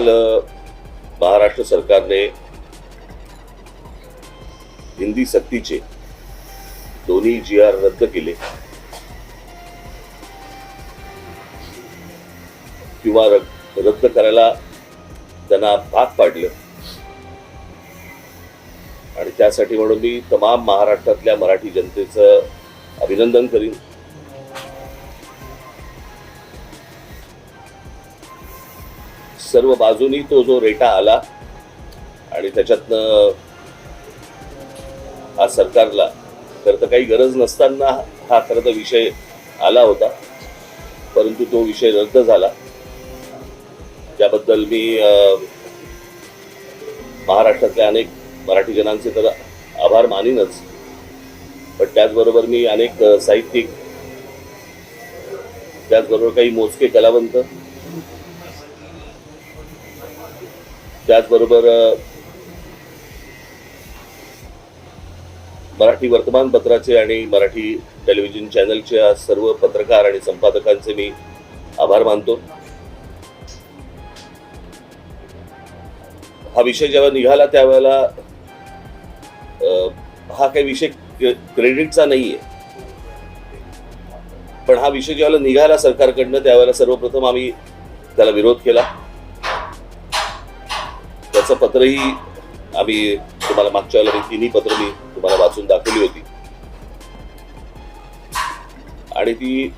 काल महाराष्ट्र सरकारने हिंदी सक्तीचे दोन्ही जी आर रद्द केले. किंवा रद्द करायला त्यांना भाग पाडलं. आणि त्यासाठी म्हणून मी तमाम महाराष्ट्रातल्या मराठी जनतेचं अभिनंदन करीन. सर्व बाजूनी तो जो रेटा आला आणि त्याच्यातनं हा सरकारला खरं तर काही गरज नसताना हा खरं तर विषय आला होता परंतु तो विषय रद्द झाला. त्याबद्दल मी महाराष्ट्रातल्या अनेक मराठी जनांचे तर आभार मानीनच पण त्याचबरोबर मी अनेक साहित्यिक त्याचबरोबर काही मोजके कलावंत त्याचबरोबर मराठी वर्तमानपत्राचे आणि मराठी टेलिव्हिजन चॅनलच्या सर्व पत्रकार आणि संपादकांचे मी आभार मानतो. हा विषय जेव्हा निघाला त्यावेळेला हा काही विषय क्रेडिटचा नाहीये. पण हा विषय ज्यावेळेला निघाला सरकारकडनं त्यावेळेला सर्वप्रथम आम्ही त्याला विरोध केला. असं पत्रही आम्ही तुम्हाला मागच्या वेळेला तिन्ही पत्र मी तुम्हाला वाचून दाखवली होती. आणि ती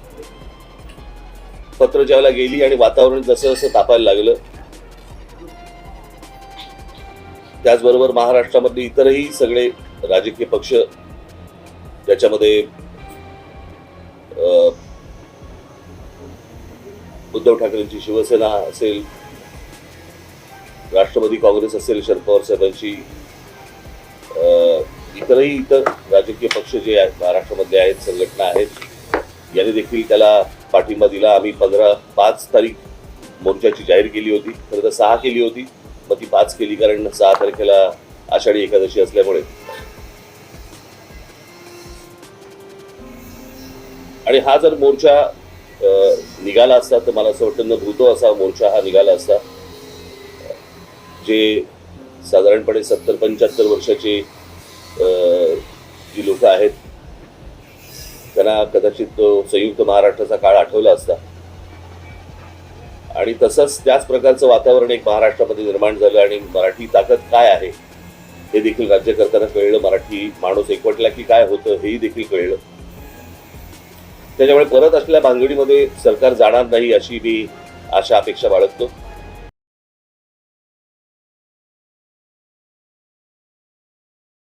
पत्र ज्यावेळेला गेली आणि वातावरण जसं जसं तापायला लागलं त्याचबरोबर महाराष्ट्रामधले इतरही सगळे राजकीय पक्ष त्याच्यामध्ये उद्धव ठाकरेंची शिवसेना असेल राष्ट्रवादी काँग्रेस असेल शरद पवार साहेबांची इतरही इतर राजकीय पक्ष जे आहेत महाराष्ट्रामध्ये आहेत संघटना आहेत यांनी देखील त्याला पाठिंबा दिला. आम्ही पंधरा पाच तारीख मोर्चाची जाहीर केली होती. खरं तर सहा केली होती. मग ती पाच केली कारण सहा तारखेला आषाढी एकादशी असल्यामुळे. आणि हा जर मोर्चा निघाला असता तर मला असं वाटतं न भूतो असा मोर्चा हा निघाला असता. जे साधारणपणे सत्तर पंच्याहत्तर वर्षाचे जी लोकं आहेत त्यांना कदाचित तो संयुक्त महाराष्ट्राचा काळ आठवला असता. आणि तसंच त्याच प्रकारचं वातावरण एक महाराष्ट्रामध्ये निर्माण झालं आणि मराठी ताकद काय आहे हे देखील राज्यकर्त्यांना कळलं. मराठी माणूस एकवटला की काय होतं हेही देखील कळलं. त्याच्यामुळे परत असलेल्या भानगडीमध्ये सरकार जाणार नाही अशी मी आशा अपेक्षा बाळगतो.